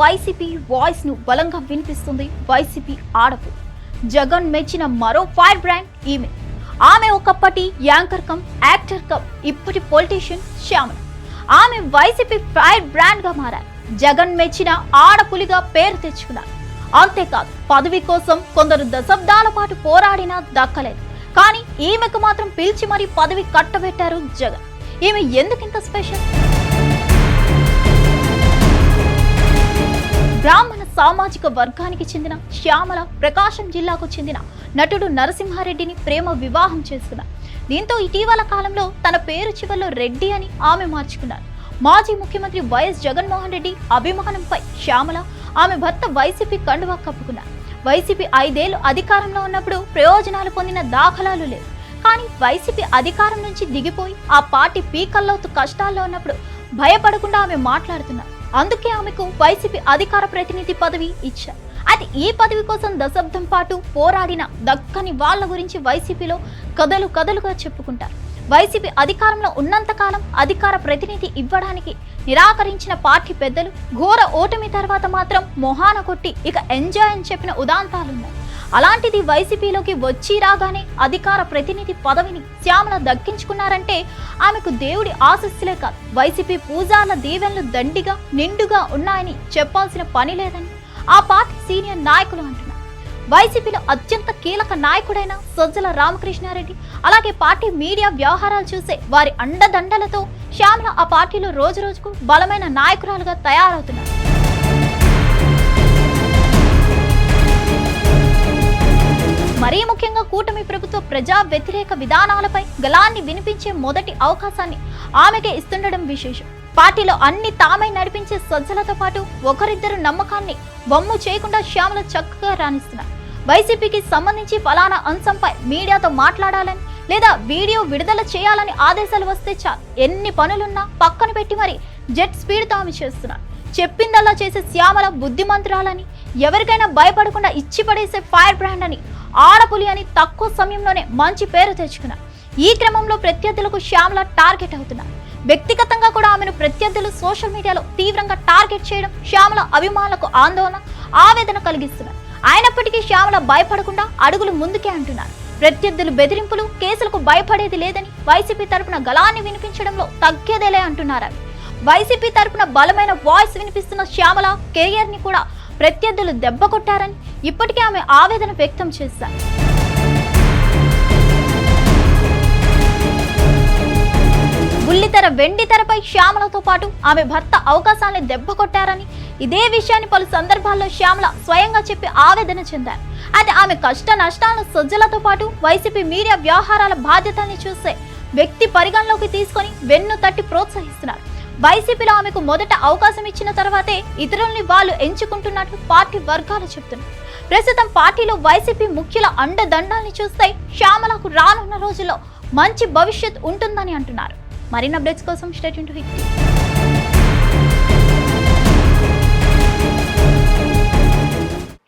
YCP వాయిస్ను బలంగా వినిపిస్తుంది YCP Adapu Jagan మెచ్చిన మరో ఫైర్ బ్రాండ్ ఈమె. ఆమె ఒకప్పటి యాంకర్ కమ్ యాక్టర్ కమ్ ఇప్పటి పొలిటీషియన్ శ్యామల. ఆమె వైసీపీ ఫైర్ బ్రాండ్గా మారారు జగన్ మెచ్చిన ఆడపులిగా పేరు తెచ్చుకున్నారు. అంతేకాదు పదవి కోసం కొందరు దశాబ్దాల పాటు పోరాడినా దక్కలేదు. కానీ ఈమెకు మాత్రం పిలిచి మరీ పదవి కట్టబెట్టారు జగన్. ఈమె ఎందుకింత స్పెషల్? బ్రాహ్మణ సామాజిక వర్గానికి చెందిన శ్యామల ప్రకాశం జిల్లాకు చెందిన నటుడు నరసింహారెడ్డిని ప్రేమ వివాహం చేసుకున్నారు దీంతో ఇటీవల కాలంలో తన పేరు చివరిలో రెడ్డి అని ఆమె మార్చుకున్నారు. మాజీ ముఖ్యమంత్రి వైఎస్ జగన్మోహన్ రెడ్డి అభిమానంపై శ్యామల ఆమె భర్త వైసీపీ కండువా కప్పుకున్నారు. వైసీపీ ఐదేళ్ళు అధికారంలో ఉన్నప్పుడు ప్రయోజనాలు పొందిన దాఖలాలు లేవు. కానీ వైసీపీ అధికారం నుంచి దిగిపోయి ఆ పార్టీ పీకల్లోతు కష్టాల్లో ఉన్నప్పుడు భయపడకుండా ఆమె మాట్లాడుతున్నారు. అందుకే ఆమెకు వైసీపీ అధికార ప్రతినిధి పదవి ఇచ్చారు. అది ఈ పదవి కోసం దశాబ్దం పాటు పోరాడిన దక్కని వాళ్ళ గురించి వైసీపీలో కథలు కథలుగా చెప్పుకుంటారు. వైసీపీ అధికారంలో ఉన్నంతకాలం అధికార ప్రతినిధి ఇవ్వడానికి నిరాకరించిన పార్టీ పెద్దలు ఘోర ఓటమి తర్వాత మాత్రం మొహాన కొట్టి ఇక ఎంజాయ్ అని చెప్పిన ఉదాంతాలున్నాయి. అలాంటిది వైసీపీలోకి వచ్చి రాగానే అధికార ప్రతినిధి పదవిని శ్యామల దక్కించుకున్నారంటే ఆమెకు దేవుడి ఆశస్సులే కాదు. వైసీపీ పూజార్ల దీవెనలు దండిగా నిండుగా ఉన్నాయని చెప్పాల్సిన పని లేదని ఆ పార్టీ సీనియర్ నాయకులు అంటున్నారు. వైసీపీలో అత్యంత కీలక నాయకుడైన సజ్జల రామకృష్ణారెడ్డి అలాగే పార్టీ మీడియా వ్యవహారాలు చూసే వారి అండదండలతో శ్యామల ఆ పార్టీలో రోజు రోజుకు బలమైన నాయకురాలుగా తయారవుతున్నారు. మరీ ముఖ్యంగా కూటమి ప్రభుత్వ ప్రజా వ్యతిరేక విధానాలపై గలాన్ని వినిపించే మొదటి అవకాశాన్ని ఆమెకే ఇస్తుండడం విశేషం. పార్టీలో అన్ని తామై నడిపించే సజ్జలతో పాటు ఒకరిద్దరు నమ్మకాన్ని బొమ్ము చేయకుండా శ్యామల చక్కగా రాణిస్తున్నారు. వైసీపీకి సంబంధించి ఫలానా అంశంపై మీడియాతో మాట్లాడాలని లేదా వీడియో విడుదల చేయాలని ఆదేశాలు వస్తే చాలు. ఎన్ని పనులున్నా పక్కన పెట్టి మరి జెట్ స్పీడ్తో ఆమె చేస్తున్నారు. చెప్పిందల్లా చేసే శ్యామల బుద్ధిమంతురాలని ఎవరికైనా భయపడకుండా ఇచ్చి పడేసే ఫైర్ బ్రాండ్ అని ఆడపులి అని తక్కువ సమయంలోనే మంచి పేరు తెచ్చుకున్నారు ఈ క్రమంలో ప్రత్యర్థులకు శ్యామల టార్గెట్ అవుతున్నారు వ్యక్తిగతంగా కూడా ఆమెను ప్రత్యర్థులు సోషల్ మీడియాలో తీవ్రంగా టార్గెట్ చేయడం శ్యామల అభిమానులకు ఆందోళన ఆవేదన కలిగిస్తున్నారు అయినప్పటికీ శ్యామల భయపడకుండా అడుగులు ముందుకే అంటున్నారు. ప్రత్యర్థులు బెదిరింపులు కేసులకు భయపడేది లేదని వైసీపీ తరపున గలాన్ని వినిపించడంలో తగ్గేదేలే అంటున్నారు వైసీపీ తరపున బలమైన వాయిస్ వినిపిస్తున్న శ్యామల కెరియర్ని కూడా ప్రత్యర్థులు దెబ్బ కొట్టారని ఇప్పటికే ఆమె ఆవేదన వ్యక్తం చేశారు. బుల్లితెర వెండి తెరపై శ్యామలతో పాటు ఆమె భర్త అవకాశాన్ని దెబ్బ కొట్టారని ఇదే విషయాన్ని పలు సందర్భాల్లో శ్యామల స్వయంగా చెప్పి ఆవేదన చెందారు. అయితే ఆమె కష్ట నష్టాలను సజ్జలతో పాటు వైసీపీ మీడియా వ్యవహారాల బాధ్యతల్ని చూసే వ్యక్తి పరిగణలోకి తీసుకొని వెన్ను తట్టి ప్రోత్సహిస్తున్నారు. వైసీపీలో ఆమెకు మొదట అవకాశం ఇచ్చిన తర్వాతే ఇతరుల్ని వాళ్ళు ఎంచుకుంటున్నట్లు పార్టీ వర్గాలు చెప్తున్నారు ప్రస్తుతం పార్టీలో వైసీపీ ముఖ్యుల అండదండాల్ని చూస్తే శ్యామలకు రానున్న రోజుల్లో మంచి భవిష్యత్ ఉంటుందని అంటున్నారు. మరిన్ని అప్డేట్స్ కోసం state to hit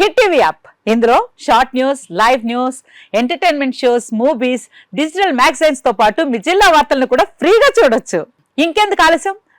hit TV app. ఇందులో short news live news entertainment shows movies digital మ్యాగజైన్స్తో పాటు మీ జిల్లా వార్తలను కూడా ఫ్రీగా చూడొచ్చు. ఇంకెందుకు ఆలస్యం?